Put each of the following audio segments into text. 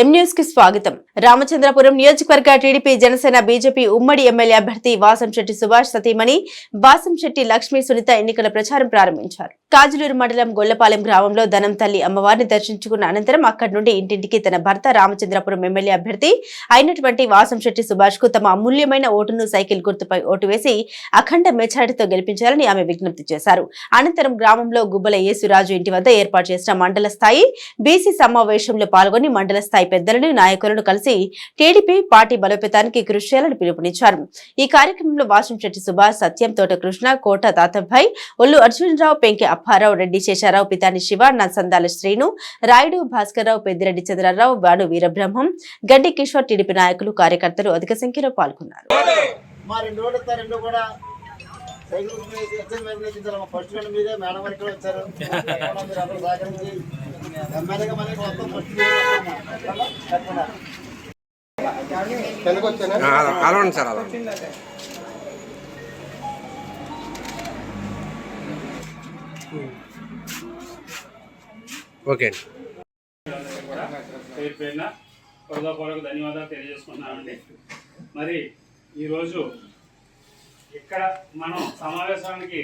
ఎం న్యూస్కి స్వాగతం. రామచంద్రపురం నియోజకవర్గ టీడీపీ జనసేన బీజేపీ ఉమ్మడి ఎమ్మెల్యే అభ్యర్థి వాసంశెట్టి సుభాష్ సతీమణి వాసంశెట్టి లక్ష్మీ సునీత ఎన్నికల ప్రచారం ప్రారంభించారు. కాజులూరు మండలం గొల్లపాలెం గ్రామంలో ధనం తల్లి అమ్మవారిని దర్శించుకున్న అనంతరం అక్కడి నుండి ఇంటింటికి తన భర్త రామచంద్రపురం ఎమ్మెల్యే అభ్యర్థి అయినటువంటి వాసంశెట్టి సుభాష్కు తమ అమూల్యమైన ఓటును సైకిల్ గుర్తుపై ఓటు వేసి అఖండ మెజారిటీతో గెలిపించాలని ఆమె విజ్ఞప్తి చేశారు. అనంతరం గ్రామంలో గుబ్బల యేసురాజు ఇంటి వద్ద ఏర్పాటు చేసిన మండల స్థాయి బీసీ సమావేశంలో పాల్గొని మండల స్థాయి పెద్దలను నాయకులను కలిసి టీడీపీ పార్టీ బలోపేతానికి కృషి చేయాలని పిలుపునిచ్చారు. ఈ కార్యక్రమంలో వాసంశెట్టి సుభాష్ సత్యం తోట కృష్ణ కోట తాతభాయ్ ఒల్లు అర్జునరావు పెంకి అప్పారావు రెడ్డి శేషారావు పితాని శివ నసందాల శ్రీను రాయుడు భాస్కర్రావు పెద్దిరెడ్డి చంద్రరావు వాడు వీరబ్రహ్మం గడ్డి కిషోర్ టీడీపీ నాయకులు కార్యకర్తలు అధిక సంఖ్యలో పాల్గొన్నారు. రెండు రోడ్లు ఓకే అండి. పేరు పేరున హృదయపూర్వక ధన్యవాదాలు తెలియజేసుకున్నామండి మరి ఈరోజు ఇక్కడ మనం సమావేశానికి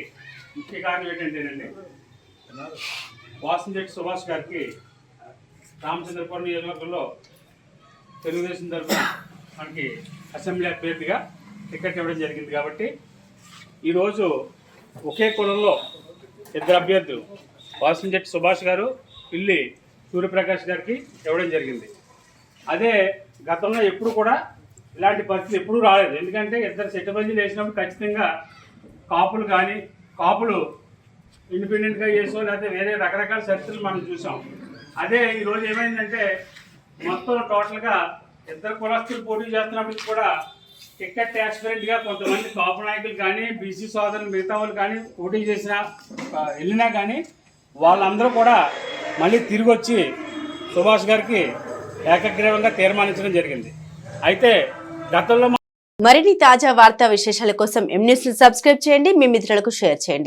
ముఖ్య కారణం ఏంటంటేనండి వాసంశెట్టి సుభాష్ గారికి రామచంద్రపురం నియోజకవర్గంలో తెలుగుదేశం తరఫున మనకి అసెంబ్లీ అభ్యర్థిగా టికెట్ ఇవ్వడం జరిగింది కాబట్టి ఈరోజు ఒకే కులంలో ఇద్దరు అభ్యర్థులు. వాసంజెట్టి సుభాష్ గారు పిల్లి సూర్యప్రకాష్ గారికి ఇవ్వడం జరిగింది. అదే గతంలో ఎప్పుడు కూడా ఇలాంటి పరిస్థితి ఎప్పుడూ రాలేదు. ఎందుకంటే ఇద్దరు సెట్టుబంజీలు వేసినప్పుడు ఖచ్చితంగా కాపులు కానీ కాపులు ఇండిపెండెంట్గా చేసో లేకపోతే వేరే రకరకాల చరిత్రలు మనం చూసాం. అదే ఈరోజు ఏమైందంటే మొత్తం టోటల్గా ఇద్దరు కులస్తులు పోటీ చేస్తున్నప్పటికి కూడా టికెట్గా కొంతమంది కాపు నాయకులు కానీ బీసీ సోదరులు మిగతా వాళ్ళు కానీ పోటీ చేసిన వెళ్ళినా కానీ వాళ్ళందరూ కూడా మళ్ళీ తిరిగి వచ్చి సుభాష్ గారికి ఏకగ్రీవంగా తీర్మానించడం జరిగింది. అయితే గతంలో మరిన్ని తాజా వార్తా విశేషాల కోసం ఎం న్యూస్ సబ్స్క్రైబ్ చేయండి మీ మిత్రులకు షేర్ చేయండి.